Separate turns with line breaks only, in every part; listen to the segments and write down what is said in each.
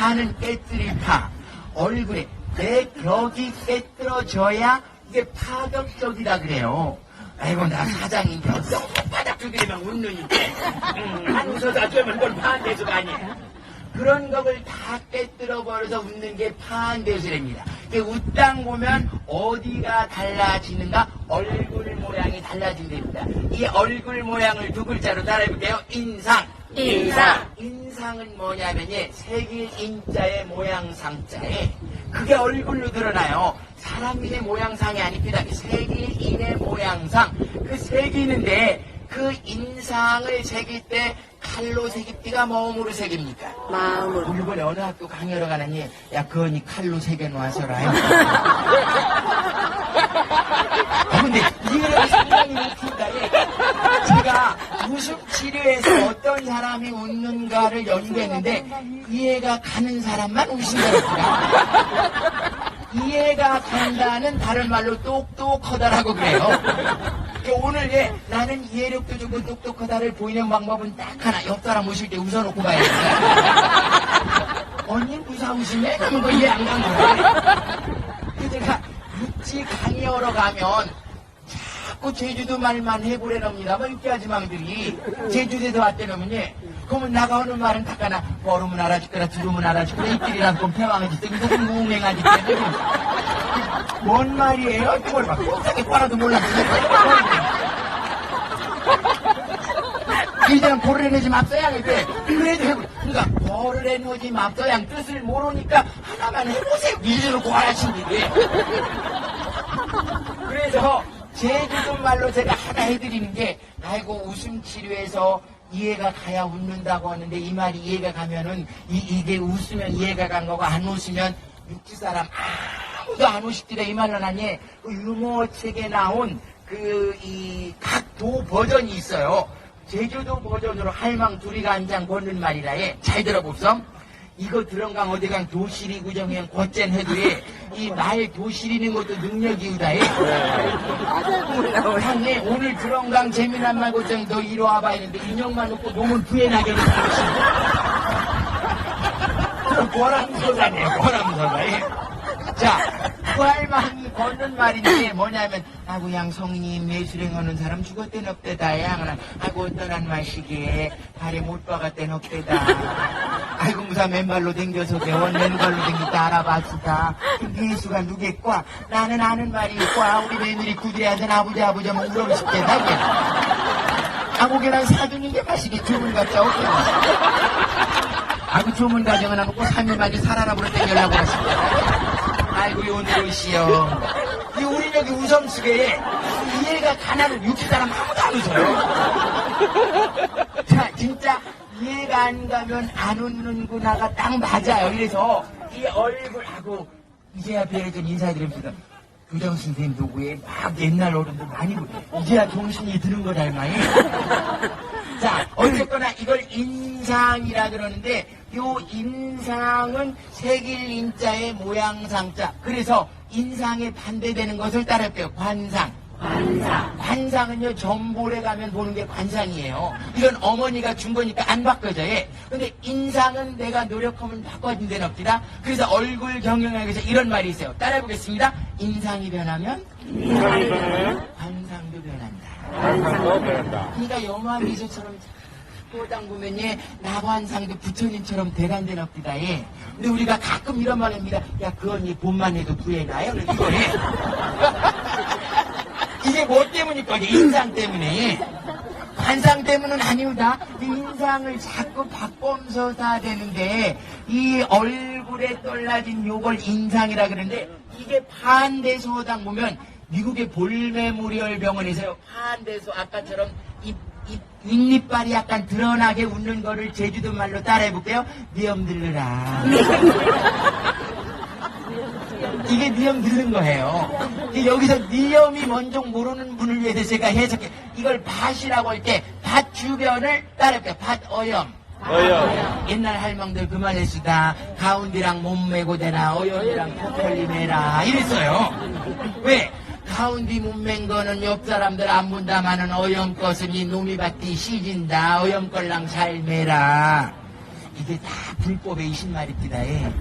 파는 깨뜨릴 파 얼굴에 내 벽이 깨뜨려져야 이게 파격적이라 그래요. 아이고 나 사장인데 바닥 두드리면 웃느니까 음, 안 웃어도 어쩌면 그건 파한대수가 아니야. 그런 것을 다 깨뜨려 버려서 웃는 게 파한대수랍니다. 웃당 보면 어디가 달라지는가? 얼굴 모양이 달라진답니다. 이 얼굴 모양을 두 글자로 따라해볼게요. 인상.
인상.
인상은 뭐냐면요. 색일 인자의 모양상자에 그게 얼굴로 드러나요. 사람인의 모양상이 아닙니다. 그 색일 인의 모양상. 그 색이는데 그 인상을 새길 때 칼로 새깁니까? 몸으로 새깁니까?
마음으로.
이번에 어느 학교 강의하러 가느니 야 그거니 칼로 새겨놓아서라요. 아, 근데 이거는 상당히 웃긴다. 예. 제가 웃음 치료에서 어떤 사람이 웃는가를 연구했는데 이해가 가는 사람만 웃신다니까. 이해가 간다는 다른 말로 똑똑하다라고 그래요. 그 오늘 예, 나는 이해력도 좋고 똑똑하다를 보이는 방법은 딱 하나. 옆 사람 웃을 때 웃어놓고 가야 돼. 언니 무사우시네? 그러면 그 이해 안간 거야. 그 제가 육지 강의하러 가면 자꾸 제주도 말만 해보려합니다만 육지아지 망들이. 제주도에서 왔대놓으면 예. 그러면 나가오는 말은 닦아나 버름은 알아주거라 두름은 알아주거라. 이끼리랑 좀 짓고 이거 무맹하지. 때문에 뭔 말이에요? 그걸 막 꼼짝이 빨아도 몰랐는데 이제는 보를 내지 맙소양 돼 그래도 해보 그러니까 보를 내지 맙소양 뜻을 모르니까 하나만 해보세요. 밀려놓고 하나씩 이게 그래서 제주도 말로 제가 하나 해드리는 게 아이고 웃음 치료에서 이해가 가야 웃는다고 하는데 이 말이 이해가 가면은 이, 이게 웃으면 이해가 간 거고 안 웃으면 육지 사람 아무도 안 웃시더래 이 말은 아니 그 유머 책에 나온 그 이 각 도 버전이 있어요. 제주도 버전으로 할망 둘이가 한장 보는 말이라 해. 잘 들어봅성. 이거 들어간 어디간 도시리 구정엔 곧젠 해도에 이 말 도시리는 것도 능력이 우다해. 형님 오늘 들어간 재미난 말 고정 너 이리 와봐 했는데 인형만 놓고 몸은 부해나게 그럼 보람서사네 보람서사. 예. 자, 그 할망이 걷는 말인데 뭐냐면 아구 양성님 예술행 하는 사람 죽었대 넉대다 양은 아구 떠난 마시기에 발에 못 박았대 넉대다 아이고 무사 맨발로 댕겨서 대원 맨발로 댕기다 알아봤수다. 예수가 누겠과? 나는 아는 말이 있과. 우리 구두야 된 아버지 아버지 하면 울어 싶대다 이게 아무개랑 사주는 게 마시기 주문 같자 어때 아구 주문 가정은 하고 3일 만에 살아라 부러 땡겨려고 하십니다. 아이고 오늘 오시여 이 우리 여기 우성스게 이해가 가난한 육지 사람 아무도 안 웃어요. 자 진짜 이해가 안 가면 안 웃는구나가 딱 맞아요 이래서 이 얼굴하고 이제야 뵈좀 인사드립니다 교장 선생님 누구에 막 옛날 어른들 많이 보 이제야 정신이 드는 이 말이 자, 어쨌거나 이걸 인상이라 그러는데 요 인상은 색일 인자의 모양상자. 그래서 인상에 반대되는 것을 따를게요. 관상. 관상. 관상은요, 전볼에 가면 보는 게 관상이에요. 이건 어머니가 준 거니까 안 바꿔져. 요 근데 인상은 내가 노력하면 바꿔진다는 없니다. 그래서 얼굴 경영학에서 이런 말이 있어요. 따라해보겠습니다. 인상이 변하면
인상이 변하면
관상도 변한다.
관상도 변한다.
그러니까 영화 미소처럼 꼬당 보면 예, 나관상도 부처님처럼 대단된 업디다 예. 근데 우리가 가끔 이런 말 합니다. 야, 그건 이 본만 해도 부해나요? 이거 예. 이게 뭐 때문일까? 인상 때문에. 예. 관상 때문은. 이 인상을 자꾸 바꿔서 다 되는데 이 얼굴에 떨라진 요걸 인상이라 그러는데 이게 반대소 호당 보면 미국의 볼메모리얼 병원에서요 반대소 아까처럼 입, 입, 윗니빨이 약간 드러나게 웃는 거를 제주도 말로 따라해볼게요. 니엄 들르라. 이게 니엄 들는 거예요. 여기서 니엄이 뭔지 모르는 분을 위해서 제가 해석해. 이걸 밭이라고 할 때 밭 주변을 따라할게요. 밭 어염.
어여.
옛날 할망들 그만했수다. 가운데랑 몸매고 되나 어염이랑 포털리 매라 이랬어요. 왜? 가운데 몸맨 거는 옆 사람들 안 본다마는 어염 것은 이 놈이 밭이 시진다. 어염 걸랑 잘 매라. 이게 다 불법의 20마리띠다, 예.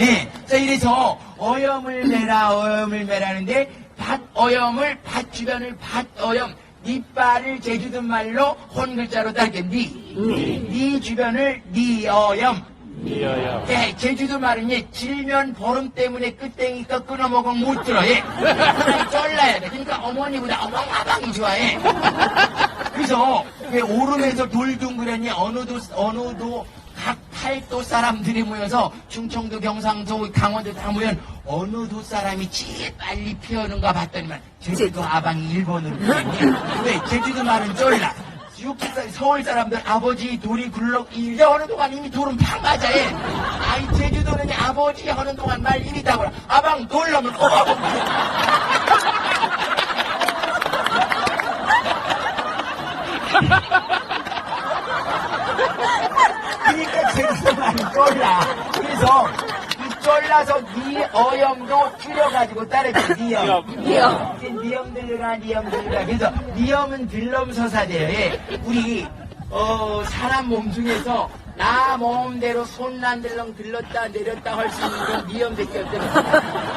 예. 자, 이래서, 어염을 매라, 어염을 매라는데, 밭 어염을, 밭 주변을 밭 어염, 니빨을 제주도 말로 혼 글자로 따르게, 니. 니 주변을 니어염.
이어요.
예, 제주도 말은 예, 질면 보름 때문에 끝땡이가 끊어먹으면 못 들어, 예. 쫄라야 돼. 그러니까 어머니보다 어멍아방이 좋아해. 그래서 왜 오름에서 돌둥그러니 어느도, 어느도 각 팔도 사람들이 모여서 충청도, 경상도, 강원도 다 모연 어느 도 사람이 제일 빨리 피어는가 봤더니만 제주도 아방이 1번으로 피었니? 왜? 제주도 말은 쫄라. 사- 서울 사람들 아버지 돌이 굴러 이제 어느 동안 이미 돌은 팍 맞아 해. 아이 제주도는 아버지 하는 동안 말 이리다고 아방 돌려면 어그러니까 제주도 말이 쫄라 그래서 이 쫄라서 니 어염도 줄여가지고 따르죠 니엄
니엄.
이제 니엄 들려라 니엄 들려라 그래서 니엄은 들럼서사돼요 예. 우리 어, 사람 몸 중에서 나 몸대로 손난 들렁 들렀다 내렸다 할 수 있는 건 니엄밖에 없거든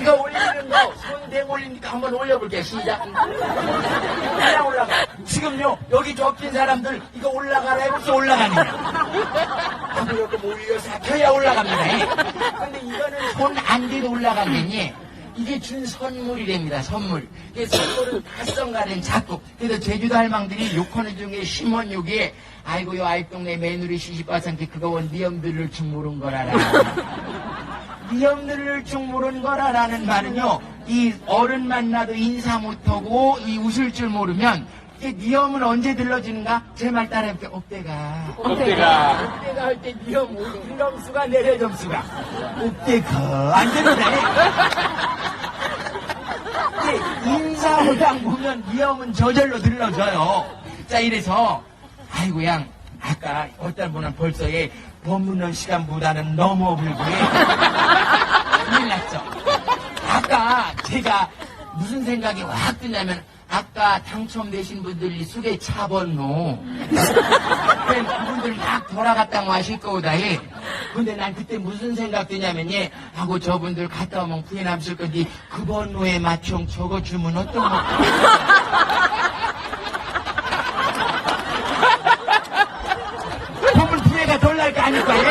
이거 올리는 거, 손대 올리니까 한번 올려볼게요. 시작. 그냥 올라가. 지금요, 여기 적힌 사람들, 이거 올라가라 해서 올라가느냐. 하고 이렇게 올려서 켜야 올라갑니다. 예. 근데 이거는 손안 대도 올라가느니, 이게 준 선물이랍니다, 선물. 이 선물은 달성가는 작곡. 그래서 제주도 할망들이 욕하는 중에 심원 욕에, 아이고 요, 아이동네 매누리 시시바상께 그거 원 니엄들을 충모른 거라라. 니엄들을 쭉 모르는 거라라는 말은요, 이 어른 만나도 인사 못하고 이 웃을 줄 모르면 이게 니엄은 언제 들러지는가? 제 말 따라 해볼게요. 업대가.
엎대가.
업대가 할 때 니엄 올점수가 내려 점수가. 업대가. 안 됩니다. 이게 인사호당 보면 니엄은 저절로 들러져요. 자, 이래서 아이고 양 아까 어떤 분은 벌써 얘 법문은 시간보다는 너무 불고에 큰일 났죠. 아까 제가 무슨 생각이 확 드냐면 아까 당첨되신 분들이 차번호 그럼 그분들 막 돌아갔다고 하실 거다 예. 근데 난 그때 무슨 생각 드냐면 예 하고 저분들 갔다 오면 후회 남실 건데 그 번호에 맞춰 적어주면 어떤 거 그러면 후회가 덜 날 거 아닐까 예.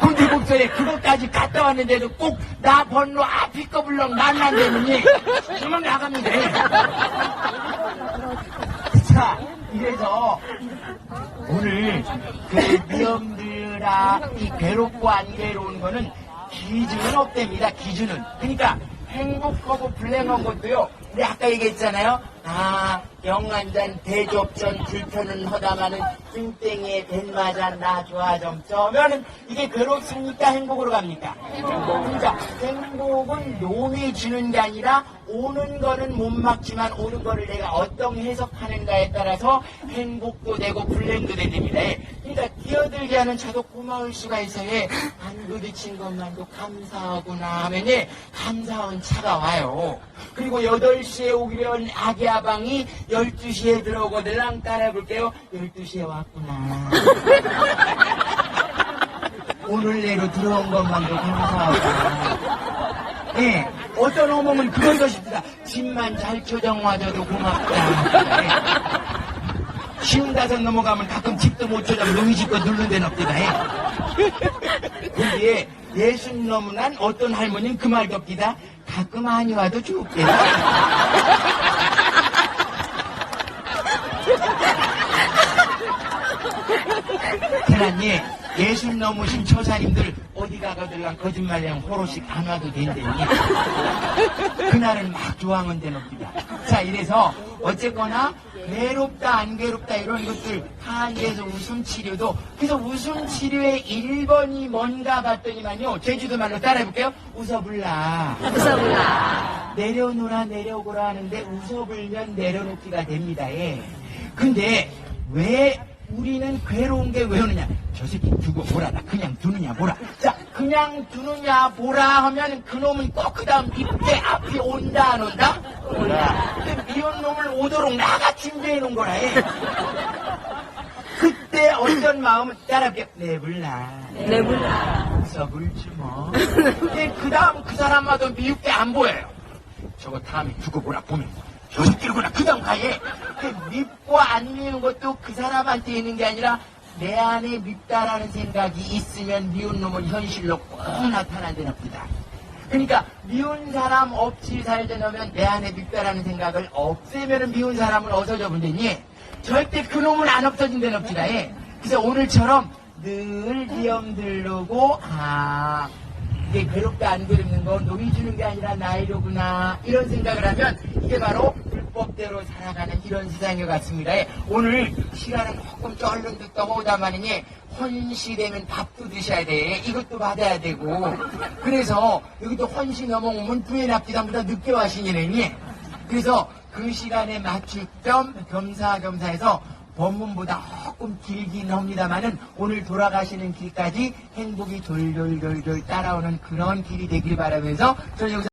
근데 목소리에 그것까지 갔다 왔는데도 꼭 나 번호 앞이 거불렁 만난다느니 그만 나갑니다. 예. 자, 이래서 오늘 그 미엄들아 이 괴롭고 안 괴로운 거는 기준은 없답니다. 기준은. 그러니까 행복하고 불행한 것도요. 우리 아까 얘기했잖아요. 아, 영안잔 대접전 불편은 허다마는 띵땡이에 벤맞아 나 좋아 점 점면은 이게 괴롭습니까? 행복으로 갑니까? 그러니까 행복은 놈이 주는 게 아니라 오는 거는 못 막지만 오는 거를 내가 어떤 해석하는가에 따라서 행복도 되고 불행도 됩니다. 예. 그러니까 뛰어들게 하는 차도 고마울 수가 있어요. 예. 안 부딪힌 것만도 감사하구나 하면 예. 감사한 차가 와요. 그리고 8시에 오기로 한 아기 아방이 12시에 들어오거든. 따라해볼게요. 12시에 왔구나. 오늘 내로 들어온 것만도 감사하구나. 예, 어떤 어머니는 그걸 것입니다. 집만 잘 조정와줘도 고맙다. 예. 쉬운 다섯 넘어가면 가끔 집도 못 조정, 놈이 집도 누른 데는 없대다. 예. 근데 예순 넘은 어떤 할머니는 그말 덮기다. 가끔 아니 와도 좋겠다. 그러니 예순 넘으신 처사님들 어디 가거들랑 거짓말량 호로씩 안 와도 된다니 그날은 막 좋아하는 데는 없다 자 이래서 어쨌거나 괴롭다 안 괴롭다 이런 것들 한계에서 웃음 치료도 그래서 웃음 치료의 1번이 뭔가 봤더니만요 제주도 말로 따라해볼게요 웃어불라
웃어볼라.
내려놓으라 내려오라 하는데 웃어불면 내려놓기가 됩니다. 예. 근데 왜 우리는 괴로운 게 왜 오느냐? 저 새끼 두고 보라. 나 그냥 두느냐 보라. 자, 그냥 두느냐 보라 하면 그놈은 꼭 그 다음 입대 앞이 온다 안 온다? 온다. 근데 미운 놈을 오도록 나가 준비해 놓은 거라. 예. 그때 어떤 마음은 따라게 내불나
내불라.
썩을지 뭐. 근데 그 다음 그 사람마도 미흡게 안 보여요. 저거 다음에 두고 보라 보면 요즘 끼르구나 그 다음 가에 그 밉고 안 미운 것도 그 사람한테 있는 게 아니라 내 안에 밉다라는 생각이 있으면 미운 놈은 현실로 꼭 나타난다는 겁니다. 그러니까 미운 사람 없이 살다 놓으면 내 안에 밉다라는 생각을 없애면 미운 사람을 어서 접은다니 절대 그 놈은 안 없어진다는 겁니다. 예. 그래서 오늘처럼 늘 뒤엄들르고 아 이게 괴롭게 안 괴롭는 건 놈이 주는 게 아니라 나이로구나 이런 생각을 하면 이게 바로 불법대로 살아가는 이런 세상인 것 같습니다. 예. 오늘 시간은 조금 쩔른 듯 떠오다마니 헌시되면 밥도 드셔야 돼. 이것도 받아야 되고 그래서 여기도 헌시 넘어오면 부에납기다보다 늦게 와시니니 그래서 그 시간에 맞출 겸 겸사겸사해서 법문보다 조금 길긴 합니다만은 오늘 돌아가시는 길까지 행복이 돌돌돌돌 따라오는 그런 길이 되길 바라면서 저는 여기서